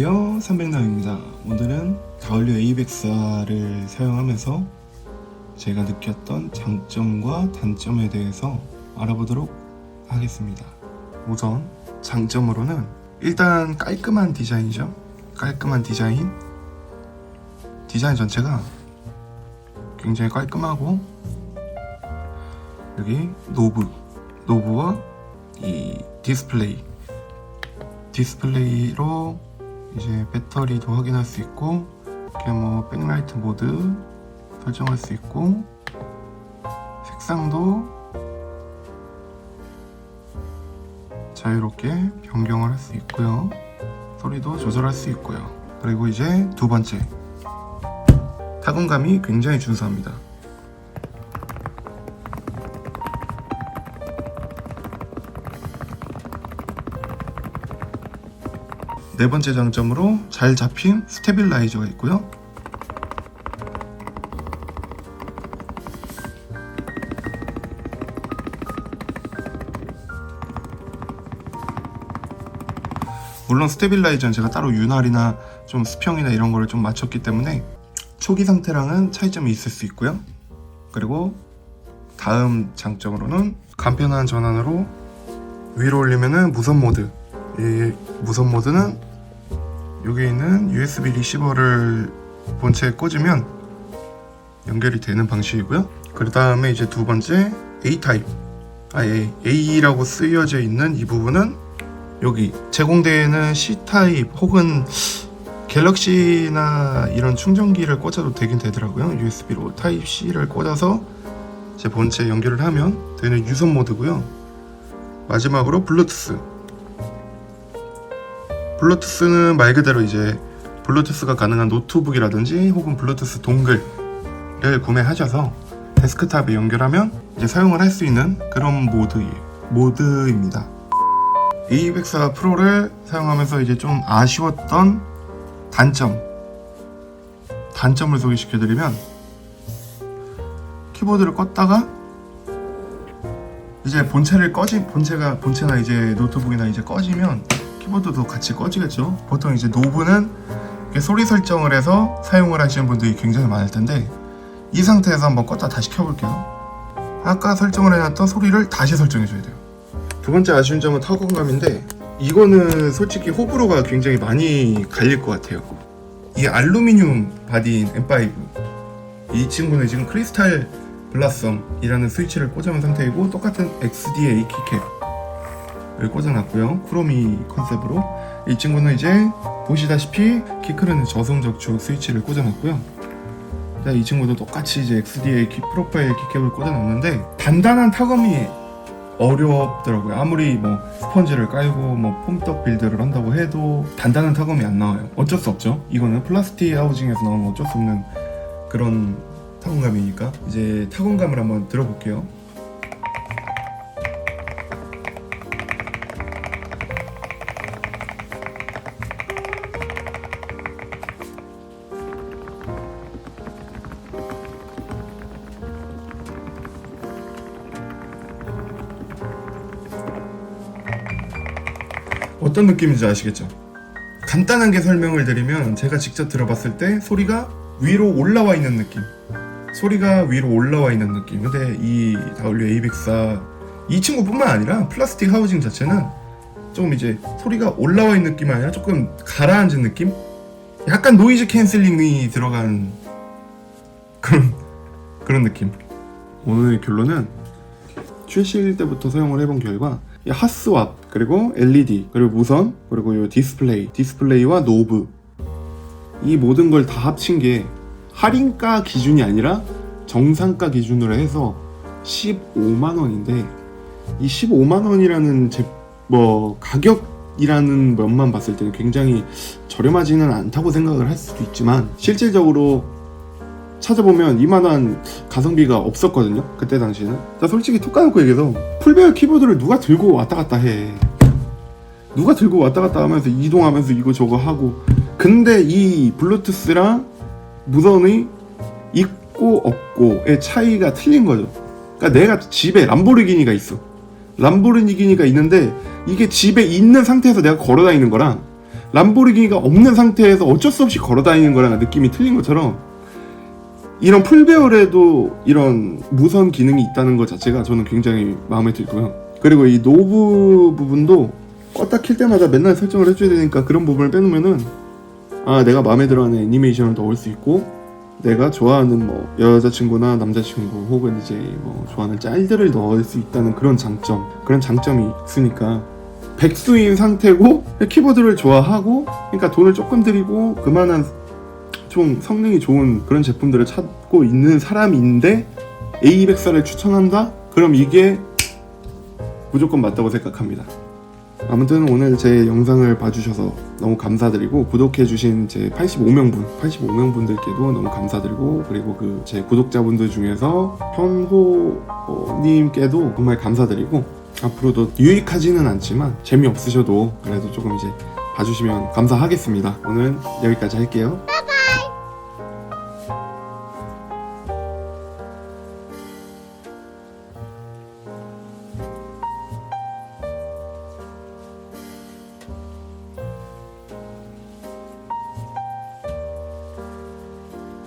안녕하세요. 300남입니다. 오늘은 W ABEXR을 사용하면서 제가 느꼈던 장점과 단점에 대해서 알아보도록 하겠습니다. 우선 장점으로는 일단 깔끔한 디자인이죠. 깔끔한 디자인. 디자인 전체가 굉장히 깔끔하고 여기 노브 노브와 이 디스플레이. 디스플레이로 이제 배터리도 확인할 수 있고 이렇게 뭐 백라이트 모드 설정할 수 있고 색상도 자유롭게 변경을 할 수 있고요. 소리도 조절할 수 있고요. 그리고 이제 두 번째 타건감이 굉장히 준수합니다 네 번째 장점으로 잘 잡힌 스테빌라이저가 있고요. 물론 스테빌라이저는 제가 따로 윤활이나 좀 수평이나 이런 거를 좀 맞췄기 때문에 초기 상태랑은 차이점이 있을 수 있고요. 그리고 다음 장점으로는 간편한 전환으로 위로 올리면은 무선 모드 이 무선 모드는 여기 있는 USB 리시버를 본체에 꽂으면 연결이 되는 방식이고요. 그 다음에 이제 두 번째 A 타입, 아 A, A라고 쓰여져 있는 이 부분은 여기 제공되는 C 타입 혹은 갤럭시나 이런 충전기를 꽂아도 되긴 되더라고요. USB로 타입 C를 꽂아서 제 본체에 연결을 하면 되는 유선 모드고요. 마지막으로 블루투스 블루투스는 말 그대로 이제 블루투스가 가능한 노트북이라든지 혹은 블루투스 동글을 구매하셔서 데스크탑에 연결하면 이제 사용을 할 수 있는 그런 모드 모드입니다. A204 프로를 사용하면서 이제 좀 아쉬웠던 단점 단점을 소개시켜드리면 키보드를 껐다가 이제 본체를 꺼지 본체가 본체나 이제 노트북이나 이제 꺼지면 키보드도 같이 꺼지겠죠. 보통 이제 노브는 소리 설정을 해서 사용을 하시는 분들이 굉장히 많을 텐데 이 상태에서 한번 껐다 다시 켜볼게요. 아까 설정을 해놨던 소리를 다시 설정해줘야 돼요. 두 번째 아쉬운 점은 타건감인데 이거는 솔직히 호불호가 굉장히 많이 갈릴 것 같아요. 이 알루미늄 바디인 M5 이 친구는 지금 크리스탈 블라썸이라는 스위치를 꽂아놓은 상태이고 똑같은 XDA 키캡 을 꽂아놨고요. 크로미 컨셉으로. 이 친구는 이제 보시다시피 키크는 저성적축 스위치를 꽂아놨고요. 자, 이 친구도 똑같이 이제 XDA 키, 프로파일 키캡을 꽂아놨는데 단단한 타검이 어렵더라고요. 아무리 뭐 스펀지를 깔고 뭐 폼떡 빌드를 한다고 해도 단단한 타검이 안 나와요. 어쩔 수 없죠. 이거는 플라스틱 하우징에서 나오는 어쩔 수 없는 그런 타건감이니까 이제 타건감을 한번 들어볼게요. 어떤 느낌인지 아시겠죠? 간단하게 설명을 드리면 제가 직접 들어봤을 때 소리가 위로 올라와 있는 느낌. 소리가 위로 올라와 있는 느낌. 근데 이 WA104 이 친구뿐만 아니라 플라스틱 하우징 자체는 좀 이제 소리가 올라와 있는 느낌이 아니라 조금 가라앉은 느낌? 약간 노이즈 캔슬링이 들어간 그런 그런 느낌. 오늘 결론은 출시일 때부터 사용을 해본 결과 이 핫스왑 그리고 LED 그리고 무선 그리고 이 디스플레이 디스플레이와 노브. 이 모든 걸 다 합친 게 할인가 기준이 아니라 정상가 기준으로 해서 15만 원인데 이 15만 원이라는 제, 뭐 가격이라는 면만 봤을 때는 굉장히 저렴하지는 않다고 생각을 할 수도 있지만 실질적으로 찾아보면 이만한 가성비가 없었거든요 그때 당시에는. 나 솔직히 톡 까놓고 얘기해서 풀배열 키보드를 누가 들고 왔다 갔다 해 누가 들고 왔다 갔다 하면서 이동하면서 이거 저거 하고 근데 이 블루투스랑 무선의 있고 없고의 차이가 틀린 거죠. 그러니까 내가 집에 람보르기니가 있어. 람보르기니가 있는데 이게 집에 있는 상태에서 내가 걸어 다니는 거랑 람보르기니가 없는 상태에서 어쩔 수 없이 걸어 다니는 거랑 느낌이 틀린 것처럼 이런 풀배열에도 이런 무선 기능이 있다는 것 자체가 저는 굉장히 마음에 들고요. 그리고 이 노브 부분도 껐다 킬 때마다 맨날 설정을 해줘야 되니까 그런 부분을 빼놓으면은 아 내가 마음에 들어하는 애니메이션을 넣을 수 있고 내가 좋아하는 뭐 여자친구나 남자친구 혹은 이제 뭐 좋아하는 짤들을 넣을 수 있다는 그런 장점 그런 장점이 있으니까 백수인 상태고 키보드를 좋아하고 그러니까 돈을 조금 들이고 그만한 좀 성능이 좋은 그런 제품들을 찾고 있는 사람인데 A204를 추천한다? 그럼 이게 무조건 맞다고 생각합니다. 아무튼 오늘 제 영상을 봐주셔서 너무 감사드리고 구독해주신 제 85명분, 85명분들께도 너무 감사드리고 그리고 그 제 구독자분들 중에서 현호님께도 정말 감사드리고 앞으로도 유익하지는 않지만 재미없으셔도 그래도 조금 이제 봐주시면 감사하겠습니다. 오늘 여기까지 할게요.